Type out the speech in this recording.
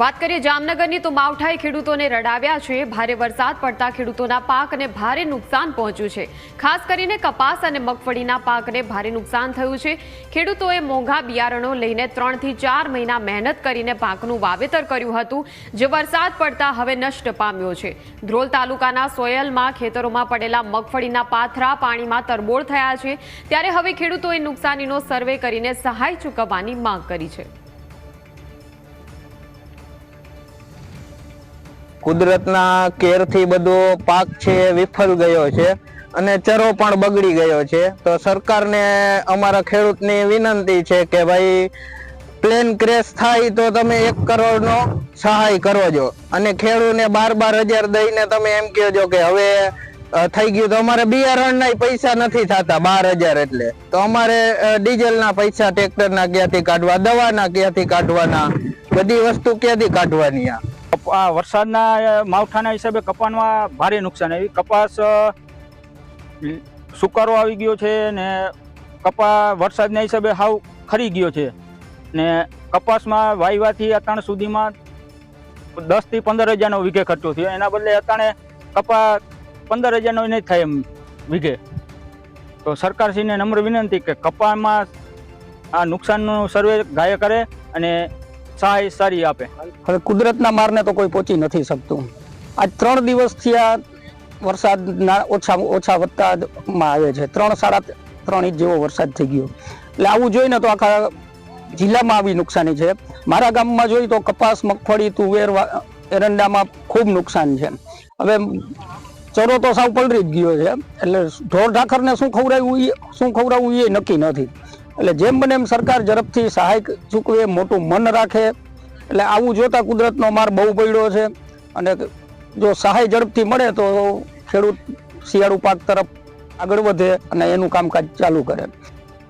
વાત કરીએ જામનગરની તો માવઠાએ ખેડૂતોને રડાવ્યા છે. ભારે વરસાદ પડતા ખેડૂતોના પાકને ભારે નુકસાન પહોંચ્યું છે. ખાસ કરીને કપાસ અને મગફળીના પાકને ભારે નુકસાન થયું છે. ખેડૂતોએ મોંઘા બિયારણો લઈને ત્રણથી ચાર મહિના મહેનત કરીને પાકનું વાવેતર કર્યું હતું. જે વરસાદ પડતા હવે નષ્ટ પામ્યો છે. ધ્રોલ તાલુકાના સોયલમાં ખેતરોમાં પડેલા મગફળીના પાથરા પાણીમાં તરબોળ થયા છે. ત્યારે હવે ખેડૂતોએ નુકસાનીનો સર્વે કરીને સહાય ચૂકવવાની માંગ કરી છે. કુદરતના કેરથી બધો પાક છે વિફલ ગયો છે અને ચરો પણ બગડી ગયો છે. તો સરકારને અમારા ખેડૂતની વિનંતી છે કે ભાઈ, પ્લેન ક્રેશ થાય તો તમે એક કરોડનો સહાય કરો છો. અને ખેડૂતને બાર બાર હજાર દઈને તમે એમ કહો છો કે હવે થઈ ગયું તો અમારે બિયારણના પૈસા નથી થતા, બાર હજાર એટલે. તો અમારે ડીઝલના પૈસા ટ્રેક્ટરના ક્યાંથી કાઢવા, દવાના ક્યાંથી કાઢવાના, બધી વસ્તુ ક્યાંથી કાઢવાની આ? આ વરસાદના માવઠાના હિસાબે કપાસમાં ભારે નુકસાન. આવી કપાસ સુકારો આવી ગયો છે ને કપા વરસાદના હિસાબે હાવ ખરી ગયો છે. ને કપાસમાં વાયવાથી અત્યાર સુધીમાં દસથી પંદર હજારનો વીઘે ખર્ચો થયો. એના બદલે અત્યારે કપા પંદર હજારનો નહીં થાય એમ વીઘે. તો સરકારશ્રીને નમ્ર વિનંતી કે કપામાં આ નુકસાનનું સર્વે ગાય કરે અને સહાય સારી આપે. હવે કુદરતના મારને તો કોઈ પહોંચી નથી શકતું. આજ ત્રણ દિવસથી આ વરસાદના ઓછા ઓછા વધતામાં આવે છે. ત્રણ, સાડા ત્રણ ઇંચ જેવો વરસાદ થઈ ગયો. એટલે આવું જોઈને તો આખા જિલ્લામાં આવી નુકસાની છે. મારા ગામમાં જોઈ તો કપાસ, મગફળી, તુવેર એરંડામાં ખૂબ નુકસાન છે. હવે ચરો તો સાવ પલરી જ ગયો છે. એટલે ઢોર ઢાખરને શું ખવડાવવું એ શું ખવડાવવું એ નક્કી નથી. એટલે જેમ બને એમ સરકાર ઝડપથી સહાય ચૂકવે, મોટું મન રાખે. એટલે આવું જોતા કુદરતનો માર બહુ પડ્યો છે. અને જો સહાય ઝડપથી મળે તો ખેડૂત શિયાળુ પાક તરફ આગળ વધે અને એનું કામકાજ ચાલુ કરે.